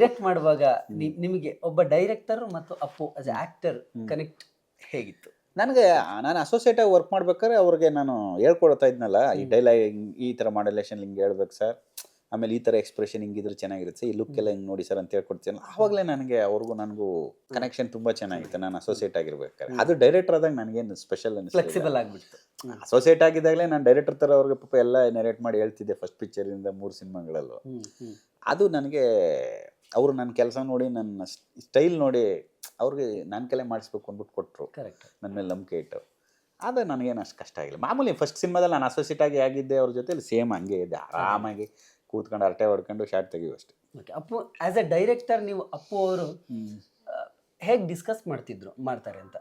Direct ಮಾಡುವಾಗ ನಿಮಗೆ ಒಬ್ಬ ಡೈರೆಕ್ಟರ್ ಮತ್ತು ಅಪ್ಪು ಆಸ್ ಆಕ್ಟರ್ ಕನೆಕ್ಟ್ ಹೇಗಿತ್ತು? ನನಗೆ ನಾನು ಅಸೋಸಿಯೇಟ್ ಆಗಿ ವರ್ಕ್ ಮಾಡ್ಬೇಕಾದ್ರೆ ಅವ್ರಿಗೆ ನಾನು ಹೇಳ್ಕೊಡ್ತಾ ಇದ್ನಲ್ಲ ಈ ಡೈಲಾಗ್ ಈ ಥರ ಮಾಡಲೇಷನ್ ಹಿಂಗೆ ಹೇಳ್ಬೇಕು ಸರ್ ಆಮೇಲೆ ಈ ಥರ ಎಕ್ಸ್ಪ್ರೆಷನ್ ಹಿಂಗಿದ್ರೆ ಚೆನ್ನಾಗಿರುತ್ತೆ ಈ ಲುಕ್ ಎಲ್ಲ ಹಿಂಗೆ ನೋಡಿ ಸರ್ ಅಂತ ಹೇಳ್ಕೊಡ್ತೀನಿ. ಆವಾಗಲೇ ನನಗೆ ಅವ್ರಿಗೂ ನನಗೂ ಕನೆಕ್ಷನ್ ತುಂಬ ಚೆನ್ನಾಗಿತ್ತು ನಾನು ಅಸೋಸಿಯೇಟ್ ಆಗಿರ್ಬೇಕಾದ್ರೆ. ಅದು ಡೈರೆಕ್ಟರ್ ಆದಾಗ ನನಗೇನು ಸ್ಪೆಷಲ್ ಫ್ಲೆಕ್ಸಿಬಲ್ ಆಗಿಬಿಡ್ತು. ಅಸೋಸಿಯೇಟ್ ಆಗಿದ್ದಾಗಲೇ ನಾನು ಡೈರೆಕ್ಟರ್ ಥರ ಅವ್ರಿಗೆ ಪಾಪ ಎಲ್ಲ ನೆರೇಟ್ ಮಾಡಿ ಹೇಳ್ತಿದ್ದೆ ಫಸ್ಟ್ ಪಿಕ್ಚರಿಂದ ಮೂರು ಸಿನಿಮಾಗಳಲ್ಲೂ. ಅದು ನನಗೆ ಅವರು ನನ್ನ ಕೆಲಸ ನೋಡಿ ನನ್ನ ಸ್ಟೈಲ್ ನೋಡಿ ಅವ್ರಿಗೆ ನನ್ನ ಕಲೆ ಮಾಡಿಸ್ಬೇಕು ಅಂದ್ಬಿಟ್ಟು ಕೊಟ್ಟರು ಕರೆಕ್ಟ್ ನನ್ನ ಮೇಲೆ ನಂಬಿಕೆ ಇಟ್ಟು. ಆದರೆ ನನಗೇನು ಅಷ್ಟು ಕಷ್ಟ ಆಗಿಲ್ಲ. ಮಾಮೂಲಿ ಫಸ್ಟ್ ಸಿನಿಮಾದಲ್ಲಿ ನಾನು ಅಸೋಸಿಯೇಟ್ ಆಗಿ ಆಗಿದ್ದೆ ಅವ್ರ ಜೊತೆಲಿ ಸೇಮ್ ಹಂಗೆ ಇದೆ ಆರಾಮಾಗಿ ಕೂತ್ಕೊಂಡು ಅರಟೆ ಹೊಡ್ಕೊಂಡು ಶಾರ್ಟ್ ತೆಗಿಯೋ ಅಷ್ಟೆ. Okay Appu as a director ನೀವು ಅಪ್ಪು ಅವರು ಹೇಗೆ ಡಿಸ್ಕಸ್ ಮಾಡ್ತಿದ್ರು ಮಾಡ್ತಾರೆ ಅಂತ?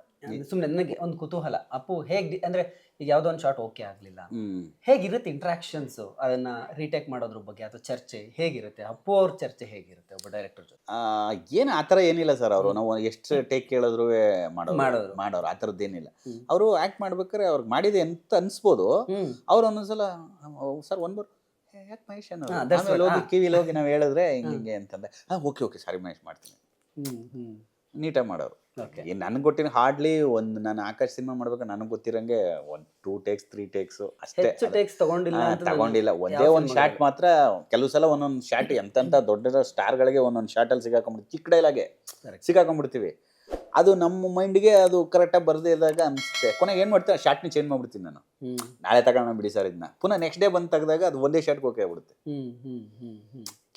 ಸುಮ್ಮನೆ ನನಗೆ ಒಂದು ಕುತೂಹಲ. ಅಪ್ಪು ಹೇಗೆ ಅಂದ್ರೆ ಈಗ ಯಾವ್ದೋ ಒಂದು ಶಾಟ್ ಓಕೆ ಆಗಲಿಲ್ಲ. ಹೇಗಿರುತ್ತೆ ಇಂಟ್ರಾಕ್ಷನ್ಸ್ ಅದನ್ನ ರೀಟೇಕ್ ಮಾಡೋದ್ರ ಬಗ್ಗೆ ಅಥವಾ ಚರ್ಚೆ ಹೇಗಿರುತ್ತೆ? ಅಪ್ಪು ಅವ್ರ ಚರ್ಚೆ ಹೇಗಿರುತ್ತೆ ಒಬ್ಬ ಡೈರೆಕ್ಟರ್ ಜೊತೆ? ಏನು ಆ ಥರ ಏನಿಲ್ಲ ಸರ್ ಅವರು. ನಾವು ಎಷ್ಟು ಟೇಕ್ ಕೇಳಿದ್ರು ಮಾಡೋರು. ಮಾಡೋರು. ಆ ಥರದ್ದೇನಿಲ್ಲ ಏನಿಲ್ಲ. ಅವರು ಆಕ್ಟ್ ಮಾಡ್ಬೇಕಾದ್ರೆ ಅವ್ರಿಗೆ ಮಾಡಿದೆ ಅಂತ ಅನ್ಸ್ಬೋದು. ಅವ್ರು ಒಂದೊಂದ್ಸಲ ಸರ್ ಒಂದ್ ಬರ್ ಯಾಕೆ ಮಹೇಶ್ ಅನ್ನೋದು. ಕಿವಿಲಿ ಹೋಗಿ ನಾವು ಹೇಳಿದ್ರೆ ಹಿಂಗೆ ಹಿಂಗೆ ಅಂತಂದೆ. ಹಾಂ ಓಕೆ ಓಕೆ ಸಾರಿ ಮಹೇಶ್ ಮಾಡ್ತೀನಿ. ನೀಟಾಗಿ ಮಾಡೋರು. ನನ್ಗೆ ಗೊತ್ತಿನ ಹಾರ್ಡ್ಲಿ ಒಂದು ನಾನು ಆಕಾಶ್ ಸಿನಿಮಾ ಮಾಡ್ಬೇಕು ನನಗೆ ಗೊತ್ತಿರಂಗೆ ಒಂದು ಟೂ ಟೇಕ್ಸ್ ತ್ರೀ ಟೇಕ್ಸ್ ಅಷ್ಟೇ. ತಗೊಂಡಿಲ್ಲ ತಗೊಂಡಿಲ್ಲ. ಒಂದೇ ಒಂದು ಶಾಟ್ ಮಾತ್ರ ಕೆಲವು ಸಲ ಒಂದೊಂದು ಶಾಟ್ ಎಂತೆಂಥ ದೊಡ್ಡ ಸ್ಟಾರ್ಗಳಿಗೆ ಒಂದೊಂದು ಶಾರ್ಟಲ್ಲಿ ಸಿಗಾಕೊಂಡ್ಬಿಡ್ತೀವಿ. ಚಿಕ್ಕ ಡೈಲಾಗೆ. ಸಿಗಾಕೊಂಡ್ಬಿಡ್ತೀವಿ. ಅದು ನಮ್ಮ ಮೈಂಡ್ಗೆ ಅದು ಕರೆಕ್ಟಾಗಿ ಬರದೇ ಇದ್ದಾಗ ಅನಿಸುತ್ತೆ. ಕೊನೆಗೆ ಏನು ಮಾಡ್ತೀನಿ ಶಾರ್ಟ್ನ ಚೇಂಜ್ ಮಾಡ್ಬಿಡ್ತೀನಿ ನಾನು. ನಾಳೆ ತಗೋಣ ಬಿಡಿ ಸರ್ ಇದನ್ನ ಪುನಃ ನೆಕ್ಸ್ಟ್ ಡೇ ಬಂದು ತೆಗೆದಾಗ ಅದು ಒಂದೇ ಶಾರ್ಟ್ಗೆ ಓಕೆ ಆಗ್ಬಿಡುತ್ತೆ.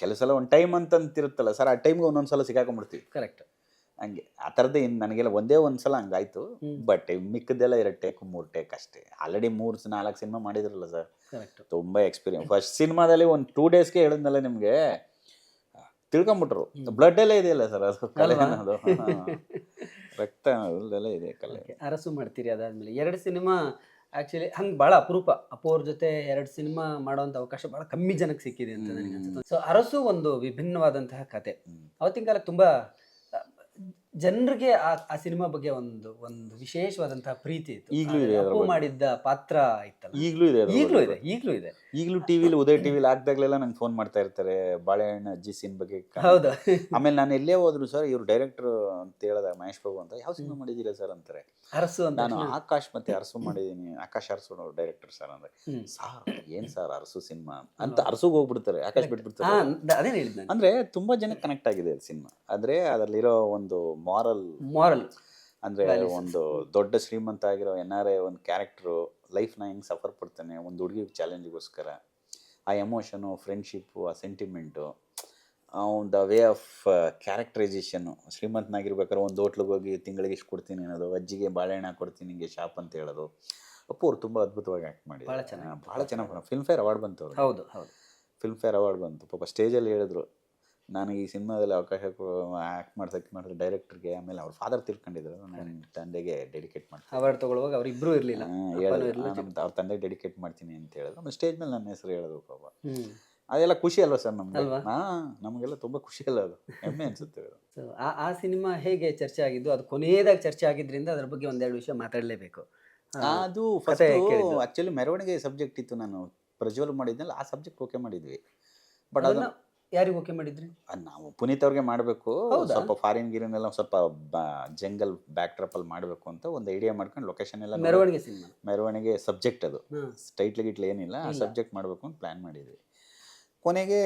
ಕೆಲವು ಸಲ ಒಂದು ಟೈಮ್ ಅಂತಂತಿರುತ್ತಲ್ಲ ಸರ್ ಆ ಟೈಮ್ಗೆ ಒಂದೊಂದು ಸಲ ಸಿಗಾಕೊಂಡ್ಬಿಡ್ತೀವಿ. ಕರೆಕ್ಟ್ ಹಂಗೆ ಆ ಥರದ್ದು ಇನ್ನು ನನಗೆಲ್ಲ ಒಂದೇ ಒಂದು ಸಲ ಹಂಗಾಯ್ತು. ಬಟ್ ಮಿಕ್ಕದೆಲ್ಲ ಎರಡು ಟೇಕ್ ಮೂರು ಟೇಕ್ ಅಷ್ಟೇ. ಆಲ್ರೆಡಿ ಮೂರು ನಾಲ್ಕು ಸಿನಿಮಾ ಮಾಡಿದ್ರಲ್ಲ ಸರ್. ತುಂಬ ಎಕ್ಸ್ಪೀರಿಯನ್ಸ್. ಫಸ್ಟ್ ಸಿನಿಮಾದಲ್ಲಿ ಒಂದು ಟೂ ಡೇಸ್ಗೆ ಹೇಳಿದ್ನಲ್ಲ ನಿಮಗೆ ತಿಳ್ಕೊಂಬಿಟ್ರು. ಬ್ಲಡ್ ಎಲ್ಲ ಇದೆಯಲ್ಲ ಸರ್ ಅದು ಕಲೆ? ಅನ್ನೋದು. ರಕ್ತ ಅದೆಲ್ಲ ಇದೆ ಕಲೆ. ಅರಸು ಮಾಡ್ತೀರಿ ಅದಾದ್ಮೇಲೆ. ಎರಡು ಸಿನಿಮಾ ಆಕ್ಚುಲಿ ಹಂಗೆ ಭಾಳ ಅಪರೂಪ. ಅಪ್ಪು ಅವ್ರ ಜೊತೆ ಎರಡು ಸಿನಿಮಾ ಮಾಡೋಂಥ ಅವಕಾಶ ಭಾಳ ಕಮ್ಮಿ ಜನಕ್ಕೆ ಸಿಕ್ಕಿದೆ ಅಂತ ನನಗೆ ಅನ್ಸುತ್ತೆ. ಸೊ ಅರಸು ಒಂದು ವಿಭಿನ್ನವಾದಂತಹ ಕತೆ. ಅವತ್ತಿನ ಕಾಲಕ್ಕೆ ತುಂಬಾ ಜನರಿಗೆ ಆ ಆ ಸಿನಿಮಾ ಬಗ್ಗೆ ಒಂದು ಒಂದು ವಿಶೇಷವಾದಂತಹ ಪ್ರೀತಿ ಇತ್ತು. ಈಗ್ಲೂ ಇದೆ ಅದ್ರ ಅಪ್ಪು ಬಗ್ಗೆ. ಮಾಡಿದ್ದ ಪಾತ್ರ ಇತ್ತಲ್ಲ. ಈಗಲೂ ಇದೆ ಅದ್ರ ಈಗಲೂ ಬಗ್ಗೆ. ಇದೆ ಈಗಲೂ ಇದೆ. ಈಗಲೂ ಟಿವಿಲಿ ಉದಯ ಟಿವಿಲಿ ಹಾಕ್ದಾಗ್ಲೆಲ್ಲ ನಂಗೆ ಫೋನ್ ಮಾಡ್ತಾ ಇರ್ತಾರೆ ಬಾಳೆಹಣ್ಣು ಅಜ್ಜಿ ಸೀನ್ ಬಗ್ಗೆ ಹೌದು. ಆಮೇಲೆ ನಾನು ಎಲ್ಲೇ ಹೋದ್ರು ಸರ್ ಇವ್ರು ಡೈರೆಕ್ಟರ್ ಅಂತ ಹೇಳಿದ ಮಹೇಶ್ ಬಾಬು ಅಂತ ಯಾವ ಸಿನಿಮಾ ಮಾಡಿದ್ದೀರಾ ಸರ್? ಅಂತಾರೆ. ಅರಸು ಅಂತ ನಾನು ಆಕಾಶ್ ಮತ್ತೆ ಅರಸು ಮಾಡಿದ್ದೀನಿ ಆಕಾಶ್ ಅರಸು ಡೈರೆಕ್ಟರ್ ಸರ್ ಅಂದ್ರೆ. ಹ್ಮ್. ಸಾರ್ ಏನ್ ಸರ್ ಅರಸು ಸಿನಿಮಾ? ಅಂತ ಅರಸುಗೆ ಹೋಗ್ಬಿಡ್ತಾರೆ ಆಕಾಶ್ ಹಾ ಬಿಟ್ಬಿಡ್ತಾರೆ ಅದೇನು ಹೇಳಿದ್ ನಾನು. ಅಂದ್ರೆ ತುಂಬಾ ಜನಕ್ಕೆ ಕನೆಕ್ಟ್ ಆಗಿದೆ ಅದು ಸಿನಿಮಾ. ಆದ್ರೆ ಅದರಲ್ಲಿರೋ ಒಂದು ಮಾರಲ್ ಮಾರಲ್ ಅಂದ್ರೆ ಒಂದು ದೊಡ್ಡ ಶ್ರೀಮಂತ ಆಗಿರೋ ಎನ್ ಆರ್ ಐ ಒಂದು ಕ್ಯಾರೆಕ್ಟ್ರು ಲೈಫ್ನ ಹೆಂಗೆ ಸಫರ್ ಪಡ್ತಾನೆ ಒಂದು ಹುಡುಗಿ ಚಾಲೆಂಜ್ಗೋಸ್ಕರ ಆ ಎಮೋಷನು ಫ್ರೆಂಡ್ಶಿಪ್ಪು ಆ ಸೆಂಟಿಮೆಂಟು ಒಂದು ವೇ ಆಫ್ ಕ್ಯಾರೆಕ್ಟರೈಸೇಷನ್ನು ಶ್ರೀಮಂತನಾಗಿರ್ಬೇಕಾದ್ರೆ ಒಂದು ಹೋಟ್ಲಿಗೆ ಹೋಗಿ ತಿಂಗಳಿಗೆ ಇಷ್ಟು ಕೊಡ್ತೀನಿ ಅನ್ನೋದು ಅಜ್ಜಿಗೆ ಬಾಳೆಹಣ್ಣು ಕೊಡ್ತೀನಿ ನಿಮಗೆ ಶಾಪ್ ಅಂತ ಹೇಳೋದು. ಅಪ್ಪು ಅವ್ರು ತುಂಬ ಅದ್ಭುತವಾಗಿ ಆ್ಯಕ್ಟ್ ಮಾಡಿ ಭಾಳ ಚೆನ್ನಾಗಿ. ಭಾಳ ಚೆನ್ನಾಗಿ ಫಿಲ್ಮ್ ಫೇರ್ ಅವಾರ್ಡ್ ಬಂತು ಅವ್ರು ಹೌದು ಹೌದು. ಫಿಲ್ಮ್ ಫೇರ್ ಅವಾರ್ಡ್ ಬಂತು. ಪಾಪ ಸ್ಟೇಜಲ್ಲಿ ಹೇಳಿದ್ರು ನನಗೆ ಈ ಸಿನಿಮಾದಲ್ಲಿ ಅವಕಾಶ ಆ್ಯಕ್ಟ್ ಮಾಡ್ಸಕ್ಕೆ ಮಾಡಿದ್ರೆ ಡೈರೆಕ್ಟರ್ಗೆ ಆಮೇಲೆ ಅವ್ರ ಫಾದರ್ ತಿಳ್ಕೊಂಡಿದ್ರು. ನನ್ನ ತಂದೆಗೆ ಡೆಡಿಕೇಟ್ ಮಾಡ್ತೀನಿ. ಅವಾರ್ಡ್ ತಗೊಳ್ಳುವಾಗ ಅವ್ರಿಬ್ರು ಇರ್ಲಿಲ್ಲ. ಅವ್ರ ತಂದೆಗೆ ಡೆಡಿಕೇಟ್ ಮಾಡ್ತೀನಿ ಅಂತ ಹೇಳಿದ್ರು. ಆಮೇಲೆ ಸ್ಟೇಜ್ ಮೇಲೆ ನನ್ನ ಹೆಸರು ಹೇಳಿದ್ರು ಪಾಪ. ಅದೆಲ್ಲ ಖುಷಿ ಅಲ್ವಾ ಸರ್ ನಮ್ಗೆ? ಅಲ್ವಾ? ಹಾಂ ನಮಗೆಲ್ಲ ತುಂಬ ಖುಷಿ ಅಲ್ಲ ಅದು. ಹೆಮ್ಮೆ ಅನ್ಸುತ್ತೆ. ಸೊ ಆ ಆ ಸಿನಿಮಾ ಹೇಗೆ ಚರ್ಚೆ ಆಗಿದ್ದು ಅದು ಕೊನೆಯದಾಗಿ ಚರ್ಚೆ ಆಗಿದ್ರಿಂದ ಅದ್ರ ಬಗ್ಗೆ ಒಂದೆರಡು ವಿಷಯ ಮಾತಾಡಲೇಬೇಕು. ಅದು ಫಸ್ಟ್ ಕತೆ ಆಕ್ಚುಲಿ ಮೆರವಣಿಗೆ ಸಬ್ಜೆಕ್ಟ್ ಇತ್ತು ನಾನು ಪ್ರಜ್ವಲ್ ಮಾಡಿದ್ನಲ್ಲ ಆ ಸಬ್ಜೆಕ್ಟ್ ಓಕೆ ಮಾಡಿದ್ವಿ. ಬಟ್ ಅದು ಅದನ್ನ ಯಾರಿಗೆ ಓಕೆ ಮಾಡಿದ್ರಿ? ಅದ್ ನಾವು ಪುನೀತ್ ಅವ್ರಿಗೆ ಮಾಡಬೇಕು. ಸ್ವಲ್ಪ ಫಾರಿನ್ ಗಿರಿನೆಲ್ಲ ಸ್ವಲ್ಪ ಜಂಗಲ್ ಬ್ಯಾಕ್ ಟ್ರಪ್ ಅಲ್ಲಿ ಮಾಡಬೇಕು ಅಂತ ಒಂದು ಐಡಿಯಾ ಮಾಡ್ಕೊಂಡು ಲೊಕೇಶನ್ ಎಲ್ಲ ಮೆರವಣಿಗೆ ಸಿನಿಮಾ ಮೆರವಣಿಗೆ ಸಬ್ಜೆಕ್ಟ್ ಅದು. ಸ್ಟೈಟ್ಲಿ ಟೈಟ್ಲ್ ಗಿಟ್ಲ್ ಏನಿಲ್ಲ ಆ ಸಬ್ಜೆಕ್ಟ್ ಮಾಡಬೇಕು ಅಂತ ಪ್ಲಾನ್ ಮಾಡಿದ್ವಿ. ಕೊನೆಗೆ